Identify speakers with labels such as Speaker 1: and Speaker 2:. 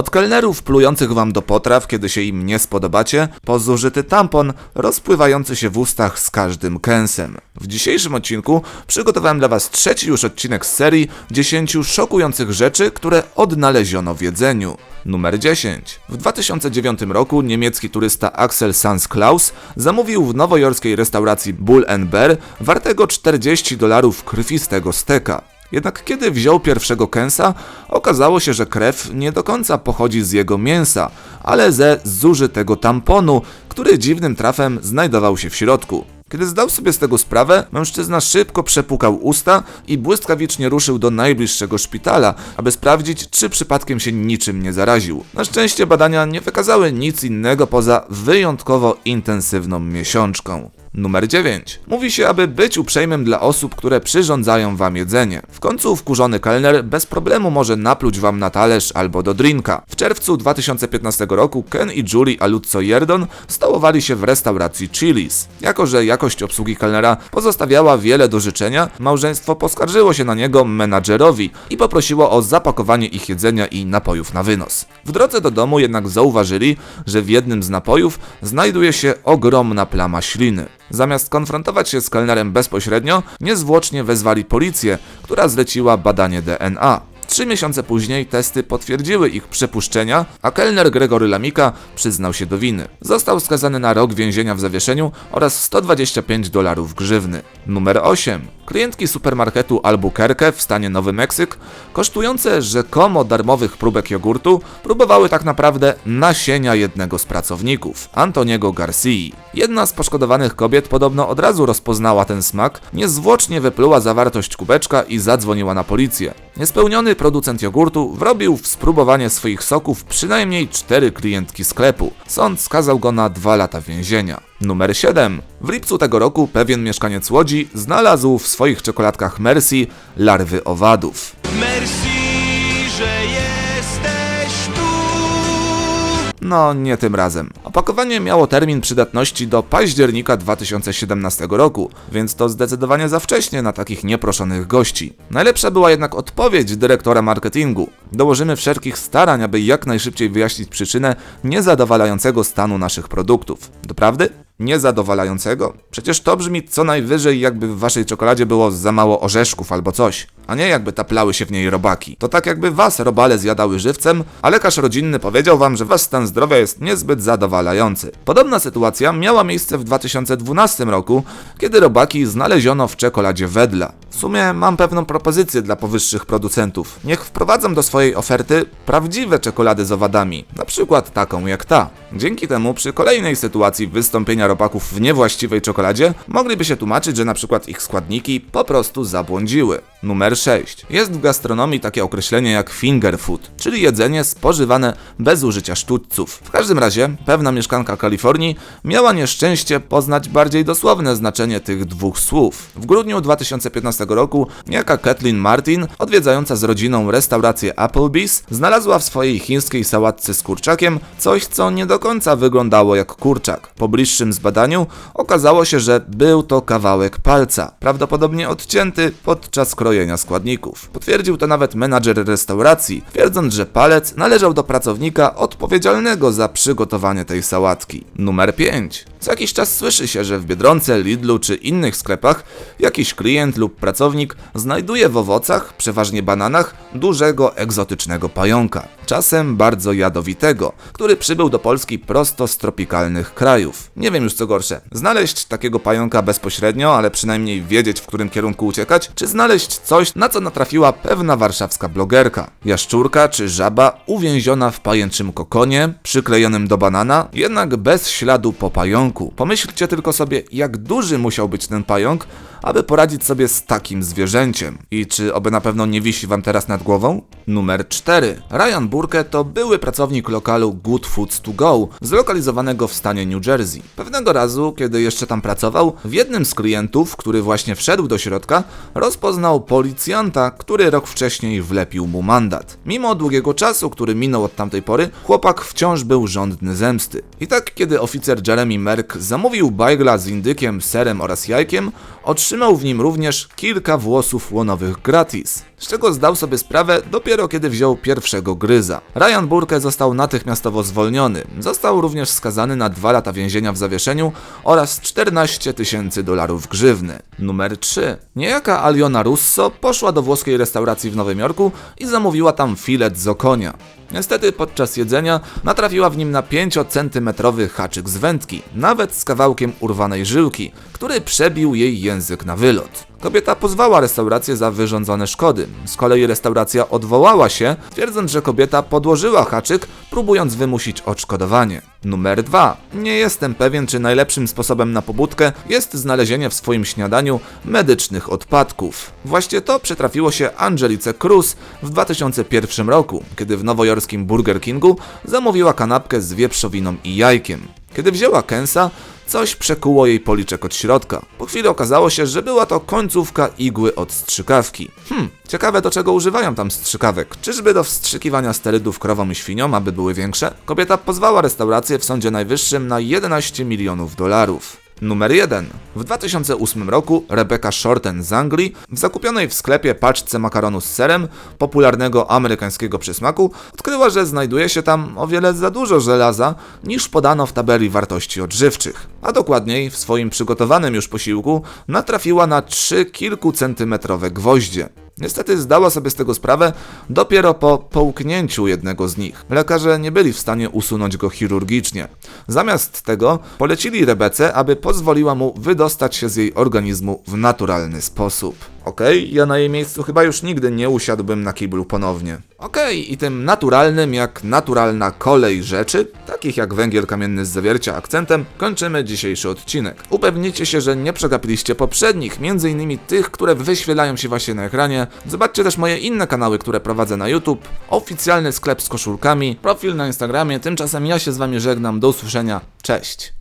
Speaker 1: Od kelnerów plujących wam do potraw, kiedy się im nie spodobacie, po zużyty tampon rozpływający się w ustach z każdym kęsem. W dzisiejszym odcinku przygotowałem dla was trzeci już odcinek z serii 10 szokujących rzeczy, które odnaleziono w jedzeniu. Numer 10. W 2009 roku niemiecki turysta Axel Sans Klaus zamówił w nowojorskiej restauracji Bull Bear wartego 40 dolarów krwistego steka. Jednak kiedy wziął pierwszego kęsa, okazało się, że krew nie do końca pochodzi z jego mięsa, ale ze zużytego tamponu, który dziwnym trafem znajdował się w środku. Kiedy zdał sobie z tego sprawę, mężczyzna szybko przepukał usta i błyskawicznie ruszył do najbliższego szpitala, aby sprawdzić, czy przypadkiem się niczym nie zaraził. Na szczęście badania nie wykazały nic innego poza wyjątkowo intensywną miesiączką. Numer 9. Mówi się, aby być uprzejmym dla osób, które przyrządzają wam jedzenie. W końcu wkurzony kelner bez problemu może napluć wam na talerz albo do drinka. W czerwcu 2015 roku Ken i Julie Aluzzo Jerdon stołowali się w restauracji Chili's. Jako, że jakość obsługi kelnera pozostawiała wiele do życzenia, małżeństwo poskarżyło się na niego menadżerowi i poprosiło o zapakowanie ich jedzenia i napojów na wynos. W drodze do domu jednak zauważyli, że w jednym z napojów znajduje się ogromna plama śliny. Zamiast konfrontować się z kelnerem bezpośrednio, niezwłocznie wezwali policję, która zleciła badanie DNA. Trzy miesiące później testy potwierdziły ich przepuszczenia, a kelner Gregory Lamika przyznał się do winy. Został skazany na rok więzienia w zawieszeniu oraz 125 dolarów grzywny. Numer 8. Klientki supermarketu Albuquerque w stanie Nowy Meksyk, kosztujące rzekomo darmowych próbek jogurtu, próbowały tak naprawdę nasienia jednego z pracowników, Antoniego Garcii. Jedna z poszkodowanych kobiet podobno od razu rozpoznała ten smak, niezwłocznie wypluła zawartość kubeczka i zadzwoniła na policję. Niespełniony producent jogurtu wrobił w spróbowanie swoich soków przynajmniej cztery klientki sklepu. Sąd skazał go na dwa lata więzienia. Numer 7. W lipcu tego roku pewien mieszkaniec Łodzi znalazł w swoich czekoladkach Mercy larwy owadów. No, nie tym razem. Opakowanie miało termin przydatności do października 2017 roku, więc to zdecydowanie za wcześnie na takich nieproszonych gości. Najlepsza była jednak odpowiedź dyrektora marketingu. Dołożymy wszelkich starań, aby jak najszybciej wyjaśnić przyczynę niezadowalającego stanu naszych produktów. Doprawdy? Niezadowalającego? Przecież to brzmi co najwyżej jakby w waszej czekoladzie było za mało orzeszków albo coś, a nie jakby taplały się w niej robaki. To tak jakby was robale zjadały żywcem, a lekarz rodzinny powiedział wam, że wasz stan zdrowia jest niezbyt zadowalający. Podobna sytuacja miała miejsce w 2012 roku, kiedy robaki znaleziono w czekoladzie Wedla. W sumie mam pewną propozycję dla powyższych producentów. Niech wprowadzą do swojej oferty prawdziwe czekolady z owadami, na przykład taką jak ta. Dzięki temu przy kolejnej sytuacji wystąpienia robaków w niewłaściwej czekoladzie mogliby się tłumaczyć, że na przykład ich składniki po prostu zabłądziły. Numer 6. Jest w gastronomii takie określenie jak finger food, czyli jedzenie spożywane bez użycia sztućców. W każdym razie pewna mieszkanka Kalifornii miała nieszczęście poznać bardziej dosłowne znaczenie tych dwóch słów. W grudniu 2015 roku niejaka Kathleen Martin, odwiedzająca z rodziną restaurację Applebee's, znalazła w swojej chińskiej sałatce z kurczakiem coś, co nie do końca wyglądało jak kurczak. Po bliższym zbadaniu okazało się, że był to kawałek palca, prawdopodobnie odcięty podczas krojenia składników. Potwierdził to nawet menadżer restauracji, twierdząc, że palec należał do pracownika odpowiedzialnego za przygotowanie tej sałatki. Numer 5. Co jakiś czas słyszy się, że w Biedronce, Lidlu czy innych sklepach jakiś klient lub pracownik znajduje w owocach, przeważnie bananach, dużego egzotycznego pająka. Czasem bardzo jadowitego, który przybył do Polski prosto z tropikalnych krajów. Nie wiem już co gorsze, znaleźć takiego pająka bezpośrednio, ale przynajmniej wiedzieć w którym kierunku uciekać, czy znaleźć coś, na co natrafiła pewna warszawska blogerka. Jaszczurka czy żaba uwięziona w pajęczym kokonie, przyklejonym do banana, jednak bez śladu po pająku. Pomyślcie tylko sobie, jak duży musiał być ten pająk, aby poradzić sobie z takim zwierzęciem. I czy oby na pewno nie wisi wam teraz nad głową? Numer 4. Ryan Burke to były pracownik lokalu Good Foods to Go, zlokalizowanego w stanie New Jersey. Pewnego razu, kiedy jeszcze tam pracował, w jednym z klientów, który właśnie wszedł do środka, rozpoznał policjanta, który rok wcześniej wlepił mu mandat. Mimo długiego czasu, który minął od tamtej pory, chłopak wciąż był żądny zemsty. I tak, kiedy oficer Jeremy Merck zamówił bajgla z indykiem, serem oraz jajkiem, otrzymał w nim również kilka włosów łonowych gratis. Z czego zdał sobie sprawę dopiero kiedy wziął pierwszego gryza. Ryan Burke został natychmiastowo zwolniony. Został również skazany na dwa lata więzienia w zawieszeniu oraz 14 tysięcy dolarów grzywny. Numer 3. Niejaka Aliona Russo poszła do włoskiej restauracji w Nowym Jorku i zamówiła tam filet z okonia. Niestety podczas jedzenia natrafiła w nim na 5-centymetrowy haczyk z wędki, nawet z kawałkiem urwanej żyłki, który przebił jej język na wylot. Kobieta pozwała restaurację za wyrządzone szkody. Z kolei restauracja odwołała się, twierdząc, że kobieta podłożyła haczyk, próbując wymusić odszkodowanie. Numer 2. Nie jestem pewien, czy najlepszym sposobem na pobudkę jest znalezienie w swoim śniadaniu medycznych odpadków. Właśnie to przytrafiło się Angelice Cruz w 2001 roku, kiedy w nowojorskim Burger Kingu zamówiła kanapkę z wieprzowiną i jajkiem. Kiedy wzięła kęsa, coś przekuło jej policzek od środka. Po chwili okazało się, że była to końcówka igły od strzykawki. Hmm, ciekawe do czego używają tam strzykawek. Czyżby do wstrzykiwania sterydów krowom i świniom, aby były większe? Kobieta pozwała restaurację w Sądzie Najwyższym na 11 milionów dolarów. Numer 1. W 2008 roku Rebecca Shorten z Anglii w zakupionej w sklepie paczce makaronu z serem, popularnego amerykańskiego przysmaku, odkryła, że znajduje się tam o wiele za dużo żelaza niż podano w tabeli wartości odżywczych. A dokładniej w swoim przygotowanym już posiłku natrafiła na trzy kilkucentymetrowe gwoździe. Niestety zdała sobie z tego sprawę dopiero po połknięciu jednego z nich. Lekarze nie byli w stanie usunąć go chirurgicznie. Zamiast tego polecili Rebece, aby pozwoliła mu wydostać się z jej organizmu w naturalny sposób. Okej, ja na jej miejscu chyba już nigdy nie usiadłbym na kiblu ponownie. Okej, i tym naturalnym jak naturalna kolej rzeczy, takich jak węgiel kamienny z zawiercia akcentem, kończymy dzisiejszy odcinek. Upewnijcie się, że nie przegapiliście poprzednich, innymi tych, które wyświetlają się właśnie na ekranie. Zobaczcie też moje inne kanały, które prowadzę na YouTube, oficjalny sklep z koszulkami, profil na Instagramie. Tymczasem ja się z wami żegnam, do usłyszenia, cześć!